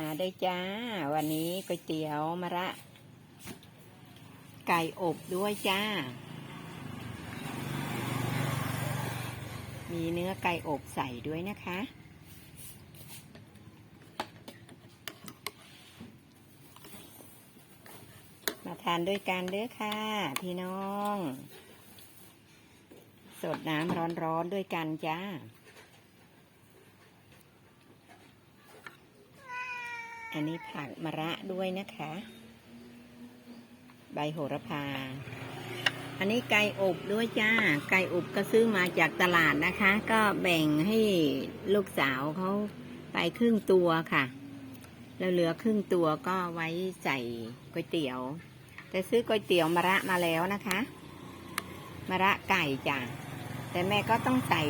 มาได้จ้า วันนี้ก๋วยเตี๋ยวมะระ ไก่อบด้วยจ้า มีเนื้อไก่อบใส่ด้วยนะคะ มาทานด้วยกันเด้อค่ะ พี่น้อง สดน้ำร้อนๆด้วยกันจ้า อันนี้ผักมะระด้วยนะคะ ใบโหระพา อันนี้ไก่อบด้วยจ้า ไก่อบก็ซื้อมาจากตลาดนะคะ ก็แบ่งให้ลูกสาวเขาไปครึ่งตัวค่ะ แล้วเหลือครึ่งตัวก็ไว้ใส่ก๋วยเตี๋ยว แต่ซื้อก๋วยเตี๋ยวมะระมาแล้วนะคะมะระไก่จ้ะแต่แม่ก็ต้องใส่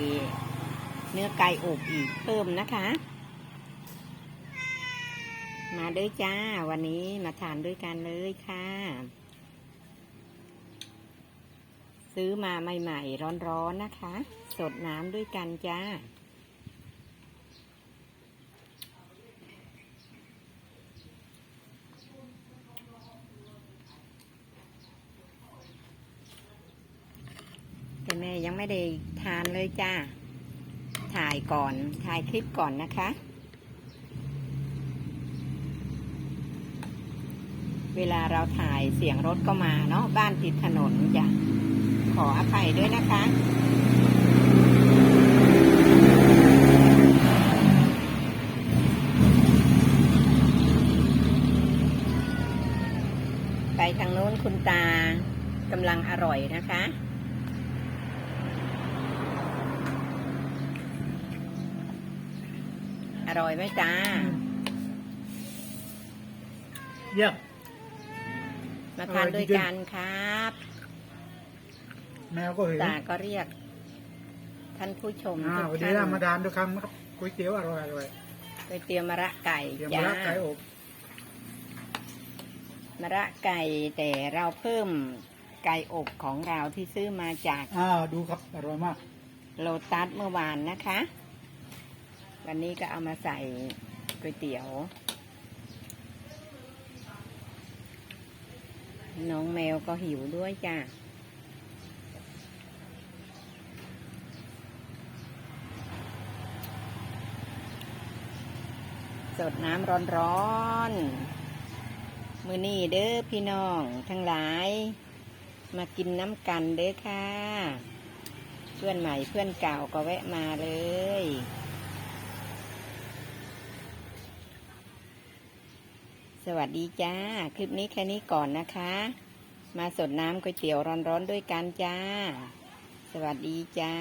เนื้อไก่อบอีกเพิ่มนะคะ มาด้วยจ้า วันนี้มาทานด้วยกันเลยค่ะ ซื้อมาใหม่ๆร้อนๆนะคะ สดน้ำด้วยกันจ้าแต่แม่ยังไม่ได้ทานเลยจ้า ถ่ายก่อน ถ่ายคลิปก่อนนะคะ เวลาเราถ่ายเสียงรถก็มาเนาะบ้านติดถนนจ้ะขออภัยด้วยนะคะ ไปทางโน้นคุณตากำลังอร่อยนะคะอร่อยไหมจ้า เยี่ยม มาทานอร่อยด้วยจริงๆกันครับ แมวก็เห็นตาก็เรียก ท่านผู้ชมอ่าทุวันกนี้ท่านเรามาดานด้วยคำครับก๋วยเตี๋ยวอร่อยอร่อยก๋วยเตี๋ยวมะระไก่เดี๋ยวจ้ามาละไก่อบมะระไก่แต่เราเพิ่มไก่อบของเราที่ซื้อมาจากอ่าดูครับอร่อยมาก โลตัสเมื่อวานนะคะ วันนี้ก็เอามาใส่ก๋วยเตี๋ยว น้องแมวก็หิวด้วยจ้าสดน้ำร้อนๆ มือนี่เด้อพี่น้องทั้งหลาย มากินน้ำกันเด้อค่ะ เพื่อนใหม่เพื่อนเก่าก็แวะมาเลย สวัสดีจ้า คลิปนี้แค่นี้ก่อนนะคะ มาสดน้ำก๋วยเตี๋ยวร้อนๆด้วยกันจ้า สวัสดีจ้า